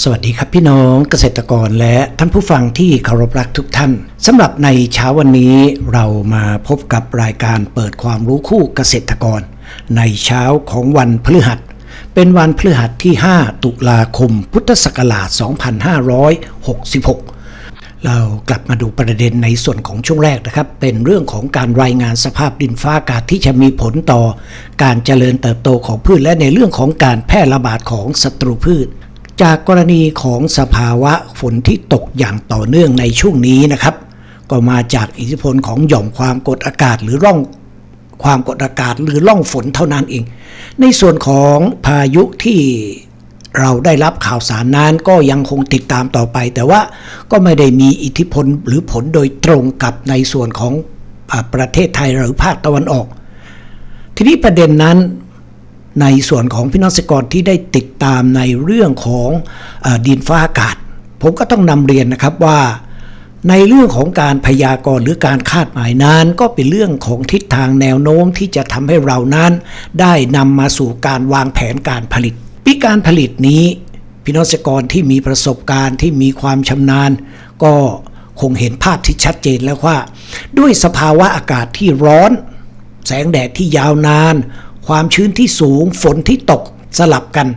สวัสดีครับพี่น้องเกษตรกรและท่านผู้ฟังที่เคารพรักทุกท่านสำหรับในเช้าวันนี้เรามาพบกับรายการเปิดความรู้คู่เกษตรกร ในเช้าของวันพฤหัส เป็นวันพฤหัสที่ 5 ตุลาคมพุทธศักราช 2566 เรากลับมาดูประเด็นในส่วนของช่วงแรกนะครับ เป็นเรื่องของการรายงานสภาพดินฟ้าอากาศที่จะมีผลต่อ การเจริญเติบโตของพืชและในเรื่องของการแพร่ระบาดของศัตรูพืช จากกรณีของสภาวะฝนที่ตกอย่างต่อเนื่องในช่วงนี้นะครับ ก็มาจากอิทธิพลของหย่อมความกดอากาศหรือร่องความกดอากาศหรือร่องฝนเท่านั้นเอง ในส่วนของพายุที่เราได้รับข่าวสารนั้นก็ยังคงติดตามต่อไป แต่ว่าก็ไม่ได้มีอิทธิพลหรือผลโดยตรงกับในส่วนของอประเทศไทยหรือภาคตะวันออก ทีนี้ประเด็นนั้น ในส่วนของพี่น้องเกษตรกรที่ได้ติดตามในเรื่องของออดินฟ้าอากาศ ผมก็ต้องนำเรียนนะครับว่า ในเรื่องของการพยากรณ์หรือการคาดหมายนั้นก็เป็นเรื่องของทิศทางแนวโน้มที่จะทำให้เรานั้น ได้นำมาสู่การวางแผนการผลิต ปีการผลิตนี้พี่น้องเกษตรกรที่มีประสบการณ์ที่มีความชำนาญ ก็คงเห็นภาพที่ชัดเจนแล้วว่า ด้วยสภาวะอากาศที่ร้อน แสงแดดที่ยาวนาน ความชื้นที่สูง ฝนที่ตกสลับกัน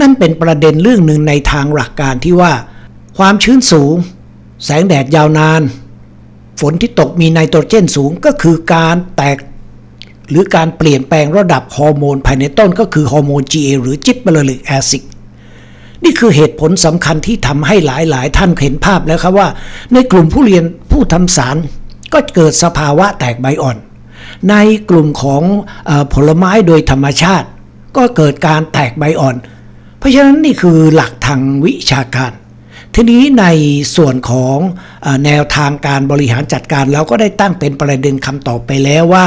นั่นเป็นประเด็นเรื่องหนึ่งในทางหลักการที่ว่า ความชื้นสูง แสงแดดยาวนาน ฝนที่ตกมีไนโตรเจนสูงก็คือการแตก หรือการเปลี่ยนแปลงระดับฮอร์โมนภายในต้นก็คือฮอร์โมน GA หรือจิบเบลลิกแอซิดนี่คือเหตุผลสำคัญที่ทำให้หลายๆ ท่านเห็นภาพแล้วครับว่า ในกลุ่มผู้เรียนผู้ทำสารก็เกิดสภาวะแตกใบอ่อน ในกลุ่มของอผลไม้โดยธรรมชาติ ก็เกิดการแตกใบอ่อน เพราะฉะนั้นนี่คือหลักทางวิชาการ ทีนี้ในส่วนของอแนวทางการบริหารจัดการเราก็ได้ตั้งเป็นประเด็นคำตอบไปแล้วว่า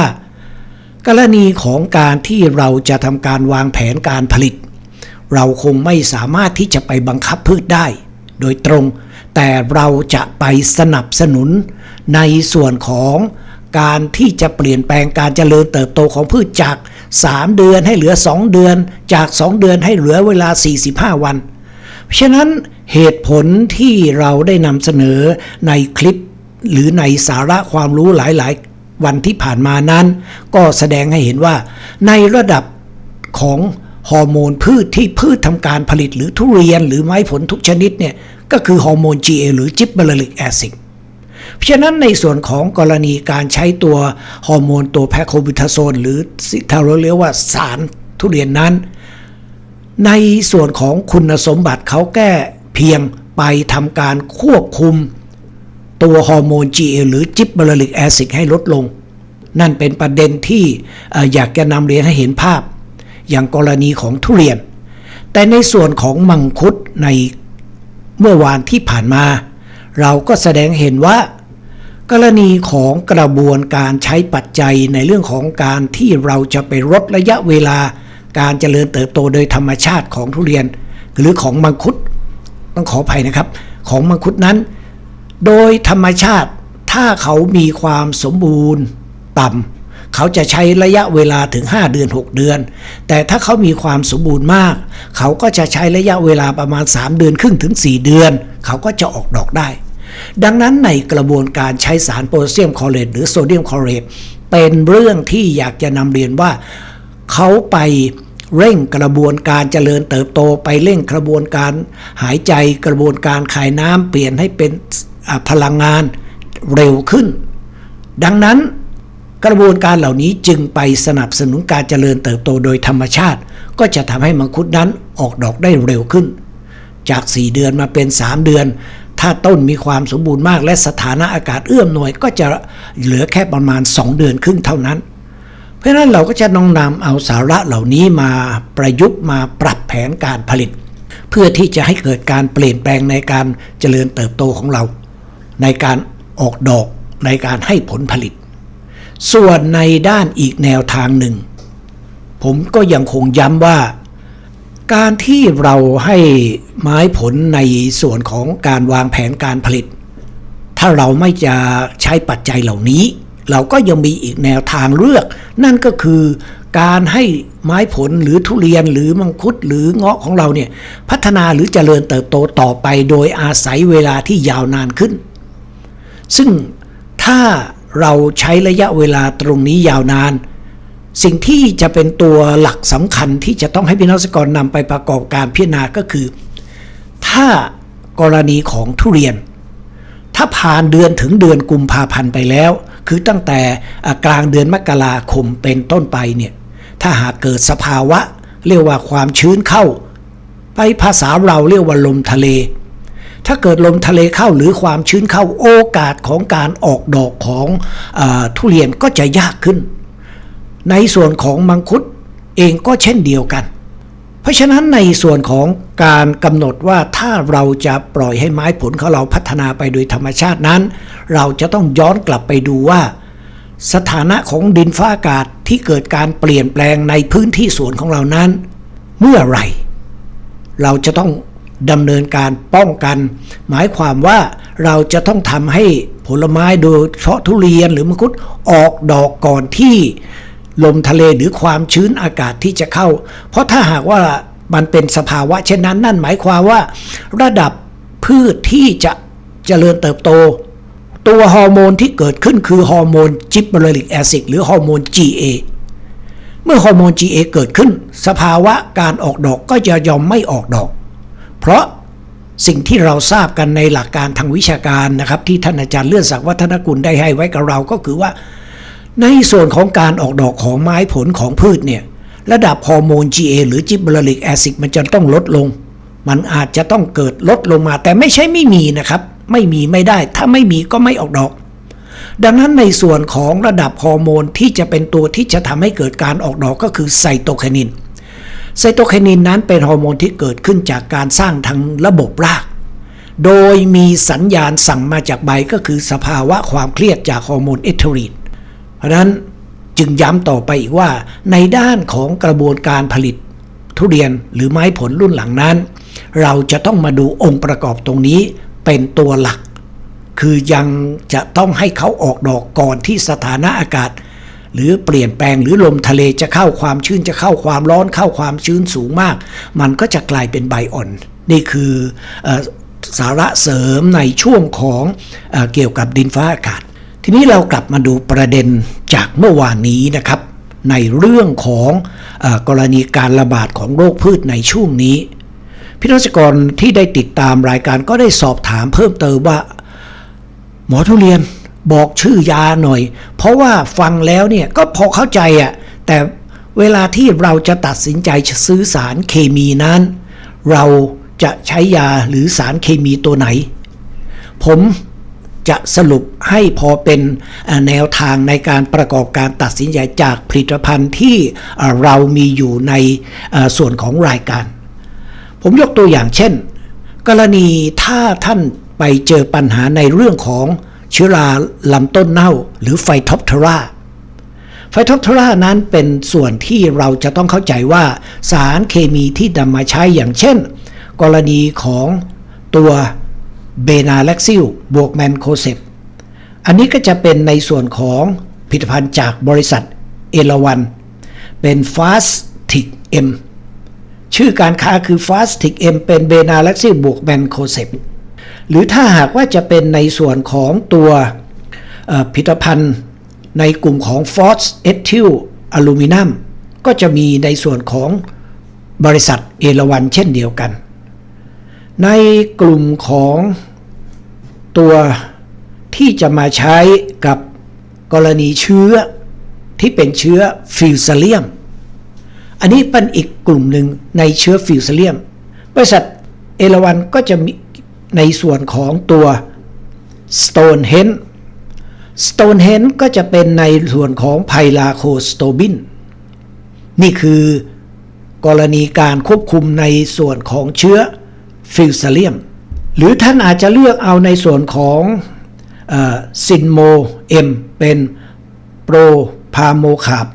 กรณีของการที่เราจะทำการวางแผนการผลิต เราคงไม่สามารถที่จะไปบังคับพืชได้ โดยตรงแต่เราจะไปสนับสนุนในส่วนของ การที่จะเปลี่ยนแปลงการเจริญเติบโตของพืชจาก 3 เดือนให้เหลือ 2 เดือน จาก 2 เดือนให้เหลือเวลา 45 วันเพราะฉะนั้นเหตุผลที่เราได้นำเสนอในคลิป หรือในสาระความรู้หลาย ๆ วันที่ผ่านมานั้น ก็แสดงให้เห็นว่า ในระดับของฮอร์โมนพืชที่พืชทำการผลิตหรือทุเรียนหรือไม้ผลทุกชนิดเนี่ยก็คือฮอร์โมน GA หรือจิบเบลลิกแอซิด เพราะฉะนั้นในส่วนของกรณีการใช้ตัวฮอร์โมนตัวแพคโคบิทาโซน หรือที่เราเรียกว่าสารทุเรียนนั้น ในส่วนของคุณสมบัติเขาแก้เพียงไปทำการควบคุมตัวฮอร์โมน GA หรือจิบเบลลิกแอซิดให้ลดลง นั่นเป็นประเด็นที่อยากจะนำเรียนให้เห็นภาพ อย่างกรณีของทุเรียน แต่ในส่วนของมังคุดในเมื่อวานที่ผ่านมา เราก็แสดงเห็นว่า กรณีของกระบวนการใช้ปัจจัยในเรื่องของการที่เราจะไปลดระยะเวลา การเจริญเติบโตโดยธรรมชาติของทุเรียน หรือของมังคุดต้องขออภัยนะครับ ของมังคุดนั้น โดยธรรมชาติถ้าเขามีความสมบูรณ์ต่ำเขาจะใช้ระยะเวลาถึง 5 เดือน 6 เดือน แต่ถ้าเขามีความสมบูรณ์มาก เขาก็จะใช้ระยะเวลาประมาณ 3 เดือนครึ่งถึง 4 เดือน เขาก็จะออกดอกได้ ดังนั้นในกระบวนการใช้สารโพแทสเซียมคลอเรตหรือโซเดียมคลอเรตเป็นเรื่องที่อยากจะนำเรียนว่าเขาไปเร่งกระบวนการเจริญเติบโตไปเร่งกระบวนการหายใจกระบวนการขายน้ำเปลี่ยนให้เป็นพลังงานเร็วขึ้น ดังนั้นกระบวนการเหล่านี้จึงไปสนับสนุนการเจริญเติบโตโดยธรรมชาติ ก็จะทำให้มังคุดนั้นออกดอกได้เร็วขึ้น จาก 4 เดือนมาเป็น 3 เดือน ถ้าต้นมีความสมบูรณ์มาก และสถานะอากาศเอื้อมหน่วยก็จะเหลือแค่ประมาณ 2 เดือนครึ่งเท่านั้น เพราะฉะนั้นเราก็จะน้องนำเอาสาระเหล่านี้มาประยุกต์มาปรับแผนการผลิต เพื่อที่จะให้เกิดการเปลี่ยนแปลงในการเจริญเติบโตของเรา ในการออกดอกในการให้ผลผลิต ส่วนในด้านอีกแนวทางหนึ่ง ผมก็ยังคงย้ำว่า การที่เราให้ไม้ผลในส่วนของการวางแผนการผลิต ถ้าเราไม่จะใช้ปัจจัยเหล่านี้ เราก็ยังมีอีกแนวทางเลือก นั่นก็คือการให้ไม้ผลหรือทุเรียนหรือมังคุดหรือเงาะของเราเนี่ยพัฒนาหรือเจริญเติบโตต่อไปโดยอาศัยเวลาที่ยาวนานขึ้น ซึ่งถ้าเราใช้ระยะเวลาตรงนี้ยาวนาน สิ่งที่จะเป็นตัวหลักสำคัญที่จะต้องให้พี่น้องเกษกรนำไปประกอบการพิจารณาก็คือ ถ้ากรณีของทุเรียน ถ้าผ่านเดือนถึงเดือนกุมภาพันธ์ไปแล้ว คือตั้งแต่กลางเดือนมกราคมเป็นต้นไปเนี่ยถ้าหากเกิดสภาวะเรียกว่าความชื้นเข้า ไปภาษาเราเรียกว่าลมทะเล ถ้าเกิดลมทะเลเข้าหรือความชื้นเข้าโอกาสของการออกดอกของอทุเรียนก็จะยากขึ้น ในส่วนของมังคุดเองก็เช่นเดียวกัน เพราะฉะนั้นในส่วนของการกำหนดว่าถ้าเราจะปล่อยให้ไม้ผลของเราพัฒนาไปโดยธรรมชาตินั้น เราจะต้องย้อนกลับไปดูว่า สถานะของดินฟ้าอากาศที่เกิดการเปลี่ยนแปลงในพื้นที่สวนของเรานั้น เมื่อไหร่ เราจะต้องดำเนินการป้องกัน หมายความว่าเราจะต้องทำให้ผลไม้โดยเฉพาะทุเรียนหรือมังคุดออกดอกก่อนที่ ลมทะเลหรือความชื้นอากาศที่จะเข้า เพราะถ้าหากว่ามันเป็นสภาวะเช่นนั้นนั่นหมายความว่า ระดับพืชที่จะเจริญเติบโต ตัวฮอร์โมนที่เกิดขึ้นคือฮอร์โมนจิบเบอริกแอซิดหรือฮอร์โมน GA เมื่อฮอร์โมน GA เกิดขึ้น สภาวะการออกดอกก็จะยอมไม่ออกดอก เพราะสิ่งที่เราทราบกันในหลักการทางวิชาการนะครับ ที่ท่านอาจารย์เลื่อนศักดิ์วัฒนกุลได้ให้ไว้กับเราก็คือว่า ในส่วนของการออกดอกของไม้ผลของพืชเนี่ย ระดับฮอร์โมน GA หรือจิบเบอริกแอซิดมันจะต้องลดลง มันอาจจะต้องเกิดลดลงมา แต่ไม่ใช่ไม่มีนะครับ ไม่มีไม่ได้ ถ้าไม่มีก็ไม่ออกดอก ดังนั้นในส่วนของระดับฮอร์โมนที่จะเป็นตัวที่จะทำให้เกิดการออกดอกก็คือไซโตไคนิน ไซโตไคนินนั้นเป็นฮอร์โมนที่เกิดขึ้นจากการสร้างทางระบบรากโดยมีสัญญาณสั่งมาจากใบก็คือสภาวะความเครียดจากฮอร์โมนเอสโทรน เพราะนั้นจึงย้ำต่อไปอีกว่าในด้านของกระบวนการผลิตทุเรียนหรือไม้ผลรุ่นหลังนั้น เราจะต้องมาดูองค์ประกอบตรงนี้เป็นตัวหลัก คือยังจะต้องให้เขาออกดอกก่อนที่สถานะอากาศ หรือเปลี่ยนแปลงหรือลมทะเลจะเข้าความชื้นจะเข้าความร้อนเข้าความชื้นสูงมาก มันก็จะกลายเป็นใบอ่อน นี่คืออสาระเสริมในช่วงของเอเกี่ยวกับดินฟ้าอากาศ ทีนี้เรากลับมาดูประเด็นจากเมื่อวานนี้นะครับ ในเรื่องของออกรณีการระบาดของโรคพืชในช่วงนี้ พี่รัชกรที่ได้ติดตามรายการก็ได้สอบถามเพิ่มเติมว่า หมอทุเรียนบอกชื่อยาหน่อย เพราะว่าฟังแล้วเนี่ยก็พอเข้าใจอะ่ะแต่เวลาที่เราจะตัดสินใจซื้อสารเคมีนั้น เราจะใช้ยาหรือสารเคมีตัวไหน ผม จะสรุปให้พอเป็นแนวทางในการประกอบการตัดสินใจจากผลิตภัณฑ์ที่เรามีอยู่ในส่วนของรายการ ผมยกตัวอย่างเช่น กรณีถ้าท่านไปเจอปัญหาในเรื่องของเชื้อราลำต้นเน่า หรือไฟท็อปเทราไฟท็อปเทรานั้นเป็นส่วนที่เราจะต้องเข้าใจว่าสารเคมีที่นำมาใช้อย่างเช่น กรณีของตัว เบนาแล็กซิลบวกแมนโคเซปอันนี้ก็จะเป็นในส่วนของผลิตภัณฑ์จากบริษัทเอราวัน เป็นฟาสติกเอ็มชื่อการค้าคือ Fastic M เป็นเบนาลักซิบวกแมนโคเซปหรือถ้าหากว่าจะเป็นในส่วนของตัวผลิตภัณฑ์ในกลุ่มของ f o s e t h y l Aluminum ก็จะมีในส่วนของบริษัทเอราวันเช่นเดียวกัน ในกลุ่มของ ตัวที่จะมาใช้กับกรณีเชื้อที่เป็นเชื้อฟิวซาเลียม อันนี้เป็นอีกกลุ่มหนึ่งในเชื้อฟิวซาเลียม บริษัทเอราวันก็จะมีในส่วนของตัว Stonehenge Stonehenge ก็จะเป็นในส่วนของไพลาโคสโตบิน นี่คือกรณีการควบคุมในส่วนของเชื้อฟิวซาเลียม หรือท่านอาจจะเลือกเอาในส่วนของซินโมเอ็มเป็นโปรพาโมคาบ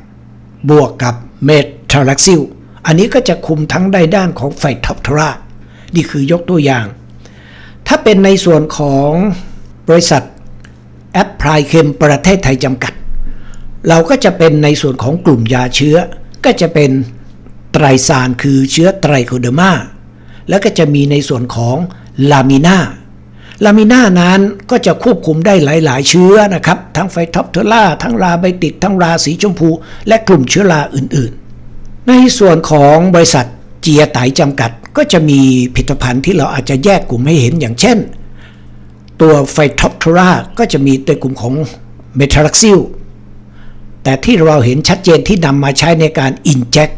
บวกกับเมทารักซิล อันนี้ก็จะคุมทั้งได้ด้านของไฟท็อปทรา นี่คือยกตัวอย่าง ถ้าเป็นในส่วนของบริษัทแอปพลายเคมประเทศไทยจำกัด เราก็จะเป็นในส่วนของกลุ่มยาเชื้อ ก็จะเป็นไตรซานคือเชื้อไตรโคเดอร์มา แล้วก็จะมีในส่วนของ ลามิน่าลามิน่านั้นก็จะควบคุมได้หลาย ๆ เชื้อนะครับ ทั้งไฟท็อปเทอร่าทั้งราไบติดทั้งราสีชมพู และกลุ่มเชื้อราอื่น ๆ ในส่วนของบริษัทเจียไตจำกัดก็จะมีผลิตภัณฑ์ที่เราอาจจะแยกกลุ่มให้เห็นอย่างเช่น ตัวไฟท็อปเทอร่าก็จะมีในกลุ่มของเมทารักซิลแต่ที่เราเห็นชัดเจนที่นำมาใช้ในการอินเจ t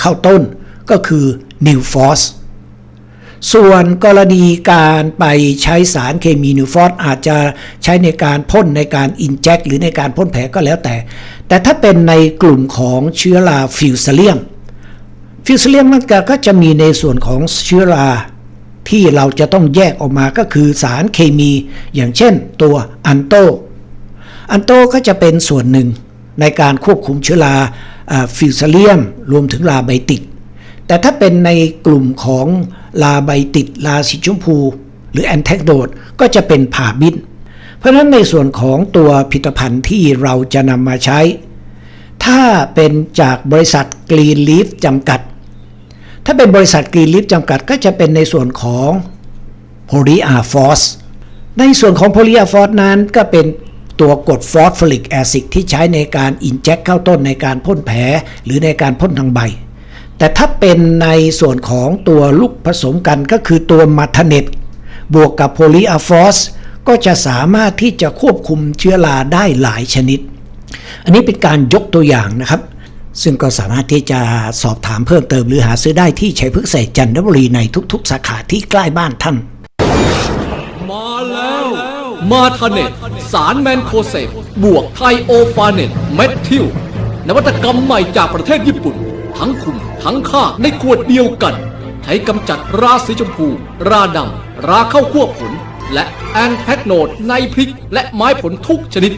เข้าต้นก็คือ New Force ส่ ส่วนกรณีการไปใช้สารเคมีนิวฟอสอาจจะใช้ในการพ่นในการอินเจ t หรือในการพ่นแผลก็แล้วแต่ แต่ถ้าเป็นในกลุ่มของเชื้อราฟิวซเลียม ฟิวซเลียมมันก็จะมีในส่วนของเชื้อราที่เราจะต้องแยกออกมาก็คือสารเคมี อย่างเช่นตัวอันโต อันโตก็จะเป็นส่วนหนึ่งในการควบคุมเชื้อราฟิวซเลียม รวมถึงลาไบติก แต่ถ้าเป็นในกลุ่มของลาไบติดลาสีชมพู หรือแอนแทกโดดก็จะเป็นผ่าบินเพราะฉะนั้นในส่วนของตัวผลิตภัณฑ์ที่เราจะนำมาใช้ ถ้าเป็นจากบริษัท Green Leaf จำกัด ถ้าเป็นบริษัท Green Leaf จำกัดก็จะเป็นในส่วนของ p o l y a f o s ในส่วนของ p o l y a f o s นั้นก็เป็นตัวกรดฟอสฟอริกแอซิดที่ใช้ในการอินเจ t เข้าต้นในการพ่นแผลหรือในการพ่นทางใบ แต่ถ้าเป็นในส่วนของตัวลูกผสมกันก็คือตัวมาทเนตบวกกับโพลีอะฟอสก็จะสามารถที่จะควบคุมเชื้อราได้หลายชนิด อันนี้เป็นการยกตัวอย่างนะครับ ซึ่งก็สามารถที่จะสอบถามเพิ่มเติมหรือหาซื้อได้ที่ชัยพฤกษ์เศษจันทบุรีในทุกๆ สาขาที่ใกล้บ้านท่าน มาแล้ว มาทาเนตสารแมนโคเซบวกไทโอฟาเนตเมทิลนวัตกรรมใหม่จากประเทศญี่ปุ่น ทั้งคุมทั้งฆ่าในขวดเดียวกัน ใช้กำจัดราสีชมพู ราดำราเข้าควบผล และแอนแทกโนดในพริกและไม้ผลทุกชนิด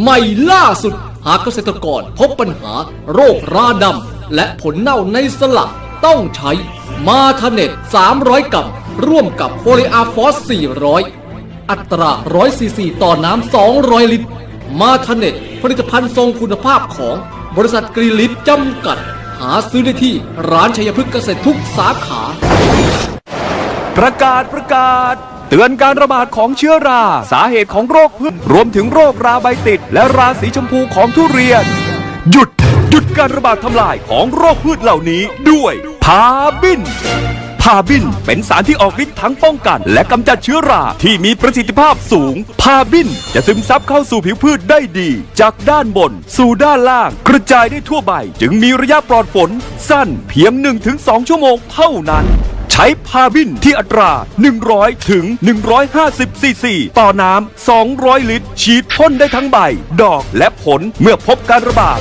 ใหม่ล่าสุดหากเกษตรกรพบปัญหา โรคราดำและผลเน่าในสลักต้องใช้มาทาเนต300 กรัม ร่วมกับโพลีอาฟอส 400 อัตรา 100 ซีซี ต่อน้ำ 200 ลิตร มาทาเนตผลิตภัณฑ์ทรงคุณภาพของบริษัทกรีลิตจำกัด หาซื้อได้ที่ร้านชัยพฤกษ์เกษตรทุกสาขา ประกาศประกาศ เตือนการระบาดของเชื้อรา สาเหตุของโรคพืชรวมถึงโรคราใบติด และราสีชมพูของทุเรียน หยุด หยุดการระบาดทำลายของโรคพืชเหล่านี้ด้วยพาบิน พาบิน เป็นสารที่ออกฤทธิ์ทั้งป้องกัน และกำจัดเชื้อราที่มีประสิทธิภาพสูง พาบินจะซึมซับเข้าสู่ผิวพืชได้ดี จากด้านบน สู่ด้านล่าง กระจายได้ทั่วใบ จึงมีระยะปลอดฝน สั้นเพียง 1-2 ชั่วโมงเท่านั้นใช้พาบินที่อัตรา 100 ถึง 150 ซีซี ต่อน้ำ 200 ลิตร ฉีดพ่นได้ทั้งใบ ดอกและผลเมื่อพบการระบาด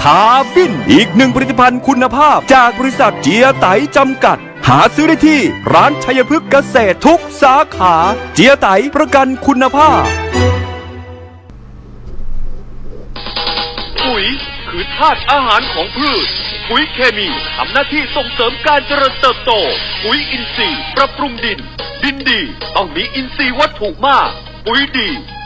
พาบิน อีกหนึ่งผลิตภัณฑ์คุณภาพ จากบริษัทเจียไตจำกัด หาซื้อได้ที่ร้านชัยพฤกษ์เกษตรทุกสาขา เจียไตประกันคุณภาพปุ๋ยคือธาตุอาหารของพืช ปุ๋ยเคมีทำหน้าที่ส่งเสริมการเจริญเติบโต ปุ๋ยอินทรีย์ปรับปรุงดิน ดินดี ต้องมีอินทรีย์วัตถุมาก ปุ๋ยดี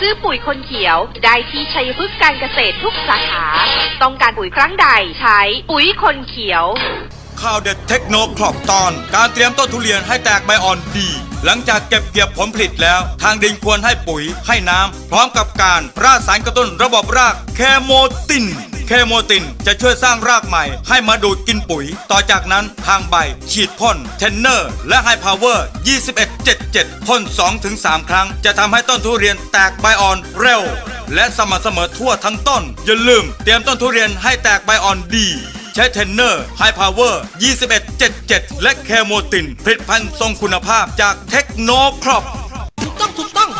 ซื้อปุ๋ยคนเขียว ได้ที่ชัยพฤกษ์การเกษตรทุกสาขา ต้องการปุ๋ยครั้งใดใช้ปุ๋ยคนเขียว ข่าวเด็ดเทคโนครอบตอน การเตรียมต้นทุเรียนให้แตกใบอ่อนดี หลังจากเก็บเกี่ยวผลผลิตแล้ว ทางดินควรให้ปุ๋ยให้น้ำ พร้อมกับการราดสารกระตุ้นระบบรากแคโมติน แคโมตินจะช่วยสร้างรากใหม่ ให้มาดูดกินปุ๋ย ต่อจากนั้นทางใบ ฉีดพ่นเทนเนอร์ และไฮพาวเวอร์2177พ่น 2-3 ครั้ง จะทำให้ต้นทุเรียนแตกใบอ่อนเร็ว และสม่ำเสมอทั่วทั้งต้น อย่าลืมเตรียมต้นทุเรียนให้แตกใบอ่อนดีใช้เทนเนอร์ไฮพาวเวอร์2177 และแคโมตินผลิตภัณฑ์ทรงคุณภาพจากเทคโนครอปถูกต้องถูกต้อง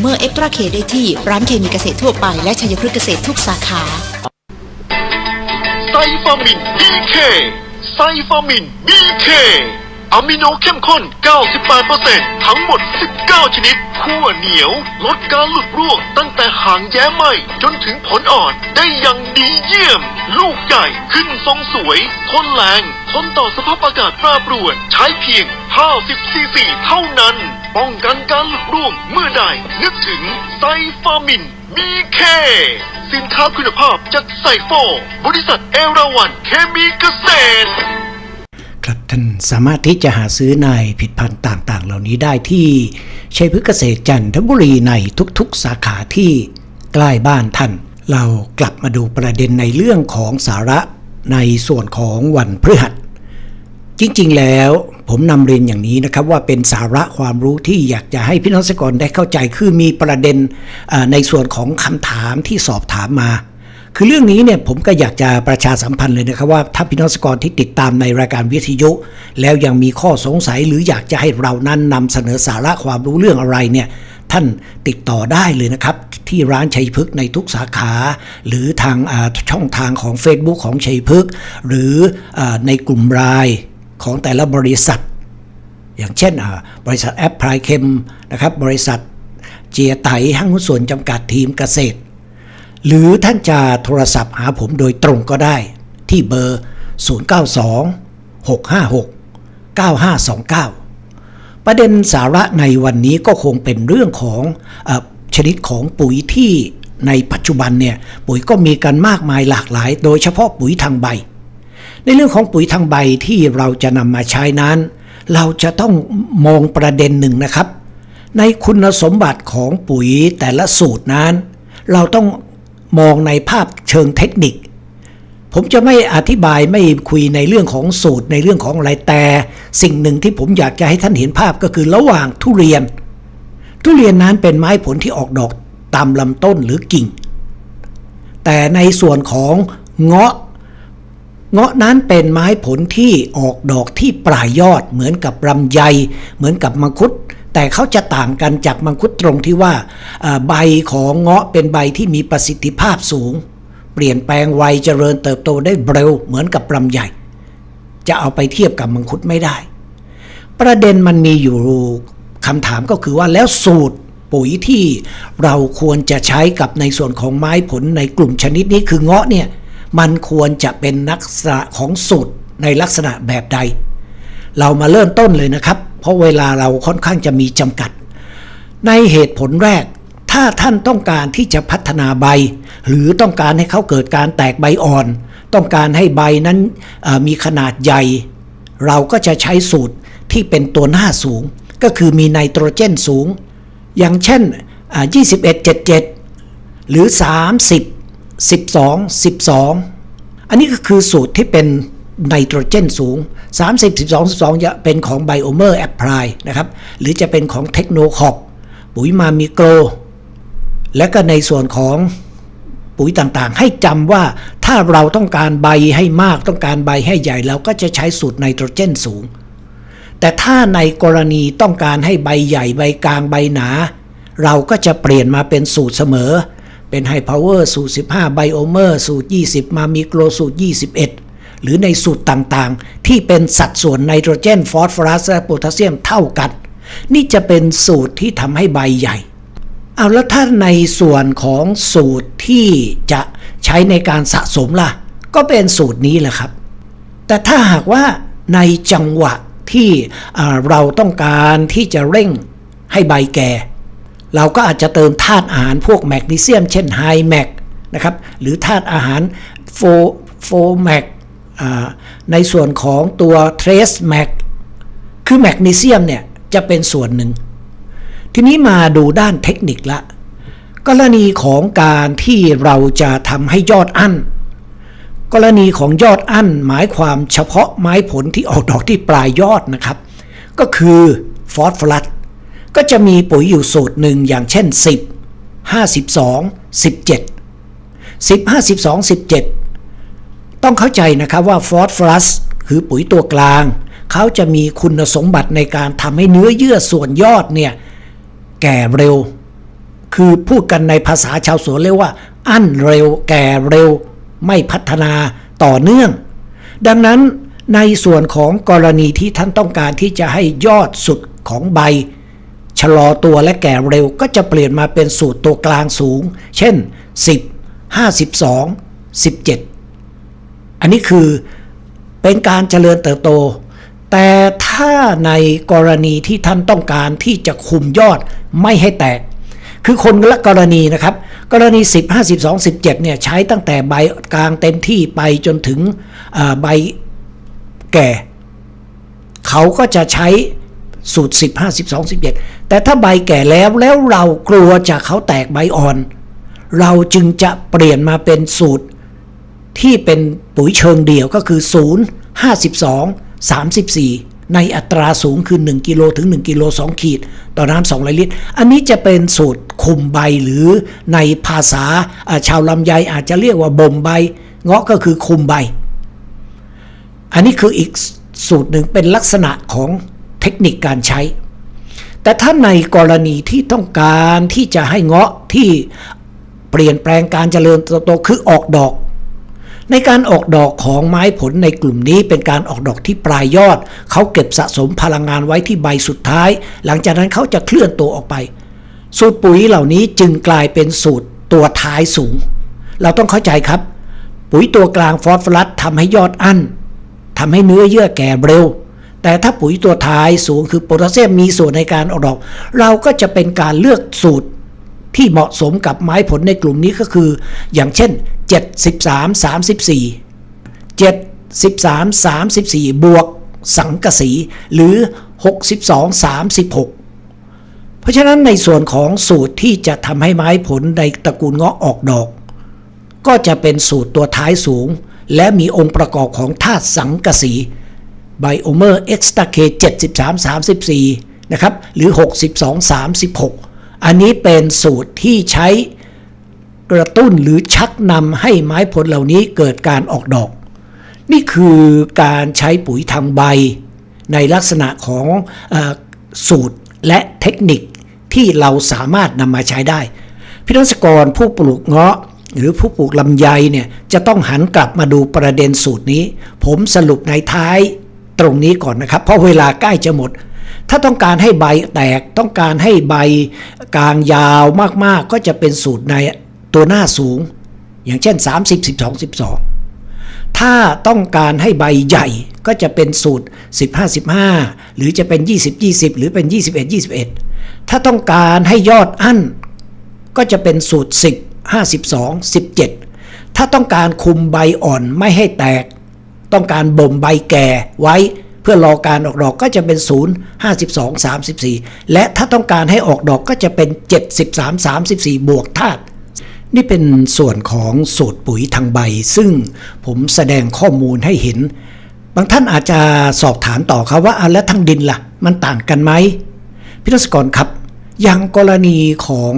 เมอร์เอ็กตราเคได้ที่ ร้านเคมีเกษตรทั่วไปและชัยพฤกษ์เกษตรทุกสาขา ไซฟามิน BK ไซฟามิน BK อะมิโนเข้มข้น 98%ทั้งหมด 19 ชนิดขั้วเหนียว ลดการหลุดร่วงตั้งแต่หางแย้ไหมจนถึงผลอ่อนได้อย่างดีเยี่ยม ลูกใหญ่ขึ้นทรงสวย ทนแรง ทนต่อสภาพอากาศแปรปรวน ใช้เพียง 50ซีซีเท่านั้น ป้องกันการหลุดร่วงเมื่อใด นึกถึงไซฟามิน BK สินค้าคุณภาพจากไซโฟบริษัทเอราวันเคมีเกษตร ครับท่านสามารถที่จะหาซื้อในผิดพันธุ์ต่างๆ เหล่านี้ได้ที่ชัยพฤกษ์เกษตรจันทบุรีในทุกๆ สาขาที่ใกล้บ้านท่าน เรากลับมาดูประเด็นในเรื่องของสาระในส่วนของวันพฤหัส จริงๆแล้ว ผมนำเรียนอย่างนี้นะครับว่าเป็นสาระความรู้ที่อยากจะให้พี่น้องเกรกรได้เข้าใจคือมีประเด็นในส่วนของคำถามที่สอบถามมา คือเรื่องนี้เนี่ยผมก็อยากจะประชาสัมพันธ์เลยนะครับว่าถ้าพี่น้องเกรกรที่ติดตามในรายการวิทยุ แล้วยังมีข้อสงสัยหรืออยากจะให้เรานั้นนำเสนอสาระความรู้เรื่องอะไรเนี่ยท่านติดต่อได้เลยนะครับ ที่ร้านชัยพฤกษ์ในทุกสาขา หรือทางช่องทางของ Facebook ของชัยพฤกษ์หรืออในกลุ่มราย ของแต่ละบริษัท อย่างเช่นบริษัทแอปพลายเคมนะครับบริษัทเจียไตห้างหุ้นส่วนจำกัดทีมเกษตร หรือท่านจะโทรศัพท์หาผมโดยตรงก็ได้ที่เบอร์ 092 656 9529 ประเด็นสาระในวันนี้ก็คงเป็นเรื่องของอชนิดของปุ๋ยที่ในปัจจุบันเนี่ยปุ๋ยก็มีกันมากมายหลากหลาย โดยเฉพาะปุ๋ยทางใบ ในเรื่องของปุ๋ยทางใบที่เราจะนำมาใช้นั้น เราจะต้องมองประเด็นหนึ่งนะครับ ในคุณสมบัติของปุ๋ยแต่ละสูตรนั้น เราต้องมองในภาพเชิงเทคนิค ผมจะไม่อธิบายไม่คุยในเรื่องของสูตรในเรื่องของอะไรแต่ สิ่งหนึ่งที่ผมอยากจะให้ท่านเห็นภาพก็คือระหว่างทุเรียน ทุเรียนนั้นเป็นไม้ผลที่ออกดอกตามลำต้นหรือกิ่ง แต่ในส่วนของเงาะ เงาะนั้นเป็นไม้ผลที่ออกดอกที่ปลายยอดเหมือนกับลำไย เหมือนกับมังคุด แต่เขาจะต่างกันจากมังคุดตรงที่ว่าใบของเงาะเป็นใบที่มีประสิทธิภาพสูง เปลี่ยนแปลงไวเจริญเติบโตได้เร็วเหมือนกับลำไยจะเอาไปเทียบกับมังคุดไม่ได้ ประเด็นมันมีอยู่คำถามก็คือว่าแล้วสูตรปุ๋ยที่เราควรจะใช้กับในส่วนของไม้ผลในกลุ่มชนิดนี้คือเงาะเนี่ย มันควรจะเป็นลักษณะของสูตรในลักษณะแบบใด เรามาเริ่มต้นเลยนะครับ เพราะเวลาเราค่อนข้างจะมีจำกัด ในเหตุผลแรก ถ้าท่านต้องการที่จะพัฒนาใบ หรือต้องการให้เขาเกิดการแตกใบอ่อน ต้องการให้ใบนั้นมีขนาดใหญ่ เราก็จะใช้สูตรที่เป็นตัวหน้าสูง ก็คือมีไนโตรเจนสูง อย่างเช่น2177 หรือ 30 12 12 อันนี้ก็คือสูตรที่เป็นไนโตรเจนสูง 30 12 12 จะเป็นของ Biomer Apply นะครับ หรือจะเป็นของเทคโนคอปปุ๋ยมามิโกร และก็ในส่วนของปุ๋ยต่างๆ ให้จำว่าถ้าเราต้องการใบให้มากต้องการใบให้ใหญ่เราก็จะใช้สูตรไนโตรเจนสูง แต่ถ้าในกรณีต้องการให้ใบใหญ่ใบกลางใบหนา เราก็จะเปลี่ยนมาเป็นสูตรเสมอ เป็นไฮพาวเวอร์สูตร 15 ไบโอเมอร์สูตร 20 มามิโกรสูตร 21 หรือในสูตรต่างๆ ที่เป็นสัดส่วนไนโตรเจนฟอสฟอรัสและโพแทสเซียมเท่ากัน นี่จะเป็นสูตรที่ทำให้ใบใหญ่ เอาแล้วถ้าในส่วนของสูตรที่จะใช้ในการสะสมล่ะ ก็เป็นสูตรนี้แหละครับ แต่ถ้าหากว่าในจังหวะที่เราต้องการที่จะเร่งให้ใบแก่ เราก็อาจจะเติมธาตุอาหารพวกแมกนีเซียม เช่นไฮแมกนะครับหรือธาตุอาหารโฟโฟแมกในส่วนของตัวเทรสแมกคือแมกนีเซียมเนี่ยจะเป็นส่วนหนึ่ง ทีนี้มาดูด้านเทคนิคละ กรณีของการที่เราจะทำให้ยอดอั้น กรณีของยอดอั้นหมายความเฉพาะไม้ผลที่ออกดอกที่ปลายยอดนะครับ ก็คือฟอสฟอรัส ก็จะมีปุ๋ยอยู่สูตรหนึ่งอย่างเช่น 10 52 17 10 52 17 ต้องเข้าใจนะครับว่าฟอสฟอรัสคือปุ๋ยตัวกลาง เขาจะมีคุณสมบัติในการทำให้เนื้อเยื่อส่วนยอดเนี่ย แก่เร็ว คือพูดกันในภาษาชาวสวนเรียกว่า อั้นเร็ว แก่เร็ว ไม่พัฒนาต่อเนื่อง ดังนั้นในส่วนของกรณีที่ท่านต้องการที่จะให้ยอดสุดของใบ ชะลอตัวและแก่เร็วก็จะเปลี่ยนมาเป็นสูตรตัวกลางสูง เช่น 10 52 17 อันนี้คือเป็นการเจริญเติบโต แต่ถ้าในกรณีที่ท่านต้องการที่จะคุมยอดไม่ให้แตก คือคนละกรณีนะครับ กรณี 10 52 17เนี่ยใช้ตั้งแต่ใบกลางเต็มที่ไปจนถึงใบแก่ เขาก็จะใช้สูตร 10 52 17 แต่ถ้าใบแก่แล้วแล้วเรากลัวจะเขาแตกใบอ่อน เราจึงจะเปลี่ยนมาเป็นสูตร ที่เป็นปุ๋ยเชิงเดี่ยวก็คือ 0 52 34 ในอัตราสูงคือ 1 กิโลถึง 1 กิโล 2 ขีด ต่อน้ำ2ลิตร อันนี้จะเป็นสูตรคุมใบหรือในภาษาอ่าชาวลำไยอาจจะเรียกว่าบ่มใบ เงาะก็คือคุมใบ อันนี้คืออีกสูตรหนึ่งเป็นลักษณะของเทคนิคการใช้ แต่ถ้าในกรณีที่ต้องการที่จะให้เงาะที่เปลี่ยนแปลงการเจริญเติบโตคือออกดอก ในการออกดอกของไม้ผลในกลุ่มนี้เป็นการออกดอกที่ปลายยอด เขาเก็บสะสมพลังงานไว้ที่ใบสุดท้าย หลังจากนั้นเขาจะเคลื่อนตัวออกไป สูตรปุ๋ยเหล่านี้จึงกลายเป็นสูตรตัวท้ายสูง เราต้องเข้าใจครับ ปุ๋ยตัวกลางฟอสฟอรัสทำให้ยอดอั้นทำให้เนื้อเยื่อแก่เร็ว แต่ถ้าปุ๋ยตัวท้ายสูงคือโพแทสเซียมมีส่วนในการออกดอก เราก็จะเป็นการเลือกสูตรที่เหมาะสมกับไม้ผลในกลุ่มนี้ก็คือ อย่างเช่น 73 34 73 34 บวกสังกะสีหรือ 62 36 เพราะฉะนั้นในส่วนของสูตรที่จะทำให้ไม้ผลในตระกูลเงาะออกดอก ก็จะเป็นสูตรตัวท้ายสูง และมีองค์ประกอบของธาตุสังกะสี ไบโอเมอร์เอ็กซ์ตาเค73 34 นะครับ หรือ 62 36 อันนี้เป็นสูตรที่ใช้กระตุ้นหรือชักนำให้ไม้ผลเหล่านี้เกิดการออกดอก นี่คือการใช้ปุ๋ยทางใบ ในลักษณะของอสูตรและเทคนิคที่เราสามารถนำมาใช้ได้ พี่น้องเกษกรผู้ปลูกเงาะหรือผู้ปลูกลำไยเนี่ยจะต้องหันกลับมาดูประเด็นสูตรนี้ ผมสรุปในท้าย ตรงนี้ก่อนนะครับ เพราะเวลาใกล้จะหมด ถ้าต้องการให้ใบแตกต้องการให้ใบกลางยาวมากๆ ก็จะเป็นสูตรในตัวหน้าสูง อย่างเช่น 30 12 12 ถ้าต้องการให้ใบใหญ่ก็จะเป็นสูตร 15 15 หรือจะเป็น 20 20 หรือเป็น 21 21 ถ้าต้องการให้ยอดอั้น ก็จะเป็นสูตร 10 52 17 ถ้าต้องการคุมใบอ่อนไม่ให้แตก ต้องการบ่มใบแก่ไว้เพื่อรอการออกดอกก็จะเป็น 0 52 34 และถ้าต้องการให้ออกดอกก็จะเป็น 73 34 บวกธาตุนี่เป็นส่วนของสูตรปุ๋ยทางใบ ซึ่งผมแสดงข้อมูลให้เห็น บางท่านอาจจะสอบถามต่อครับว่าอะแล้วทางดินล่ะ มันต่างกันไหมพี่รัศกรครับอย่างกรณีของ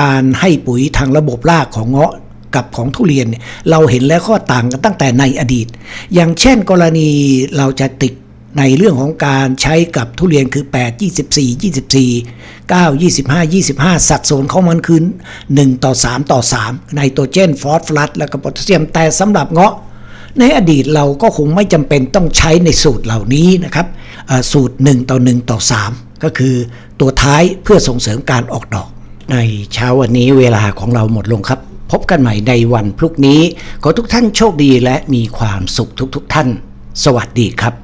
การให้ปุ๋ยทางระบบรากของเงาะ กับของทุเรียนเนี่ยเราเห็นแล้วข้อต่างกันตั้งแต่ในอดีต อย่างเช่นกรณีเราจะติดในเรื่องของการใช้กับทุเรียนคือ 8 24 24 9 25 25 สัดส่วนของมันคือ1ต่อ 3 ต่อ 3 ไนโตรเจนฟอสฟอรัสและก็โพแทสเซียมแต่สำหรับเงาะ ในอดีตเราก็คงไม่จำเป็นต้องใช้ในสูตรเหล่านี้นะครับสูตร 1 ต่อ 1 ต่อ 3 ก็คือตัวท้ายเพื่อส่งเสริมการออกดอก ในเช้าวันนี้เวลาของเราหมดลงครับ พบกันใหม่ในวันพรุ่งนี้ ขอทุกท่านโชคดีและมีความสุขทุกๆท่าน สวัสดีครับ